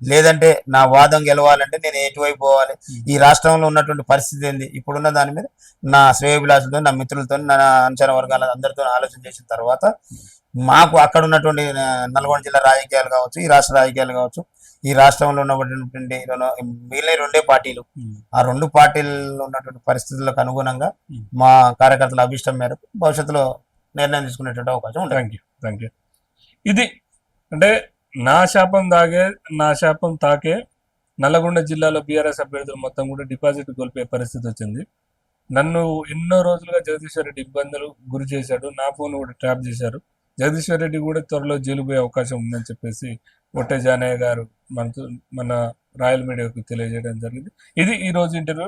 లేదంటే నా వాదం గెలవాలంటే నేను ఎటువైపు పోవాలి? ఈ రాష్ట్రంలో ఉన్నటువంటి పరిస్థితి ఏంది? ఇప్పుడున్న దాని మీద నా శ్రేయోభిలాషులతో నా మిత్రులతో నా అంచనా వర్గాల అందరితో ఆలోచన చేసిన తర్వాత మాకు అక్కడ ఉన్నటువంటి నల్గొండ జిల్లా రాజకీయాలు కావచ్చు ఈ రాష్ట్ర రాజకీయాలు కావచ్చు ఈ రాష్ట్రంలో ఉన్నటువంటి రెండు- మిగిలిన రెండే పార్టీలు ఆ రెండు పార్టీల్లో ఉన్నటువంటి పరిస్థితులకు అనుగుణంగా. మా కార్యకర్తల అభిష్టం మేరకు భవిష్యత్తులో నిర్ణయం తీసుకునేటువంటి అవకాశం ఉంటుంది. థ్యాంక్ యూ థ్యాంక్ యూ ఇది అంటే నా శాపం తాగే నా శాపం తాకే నల్లగొండ జిల్లాలో బీఆర్ఎస్ అభ్యర్థులు మొత్తం కూడా డిపాజిట్ కోల్పోయే పరిస్థితి వచ్చింది. నన్ను ఎన్నో రోజులుగా జగదీశ్వర్ రెడ్డి ఇబ్బందులు గురి చేశాడు. నా ఫోన్ కూడా ట్రాప్ చేశారు. జగదీశ్వర్ రెడ్డి కూడా త్వరలో జైలు పోయే అవకాశం ఉందని చెప్పేసి ఒట్టే జానయ్య గారు మనతో మన రాయల్ మీడియాకు తెలియజేయడం జరిగింది. ఇది ఈ రోజు ఇంటర్వ్యూ.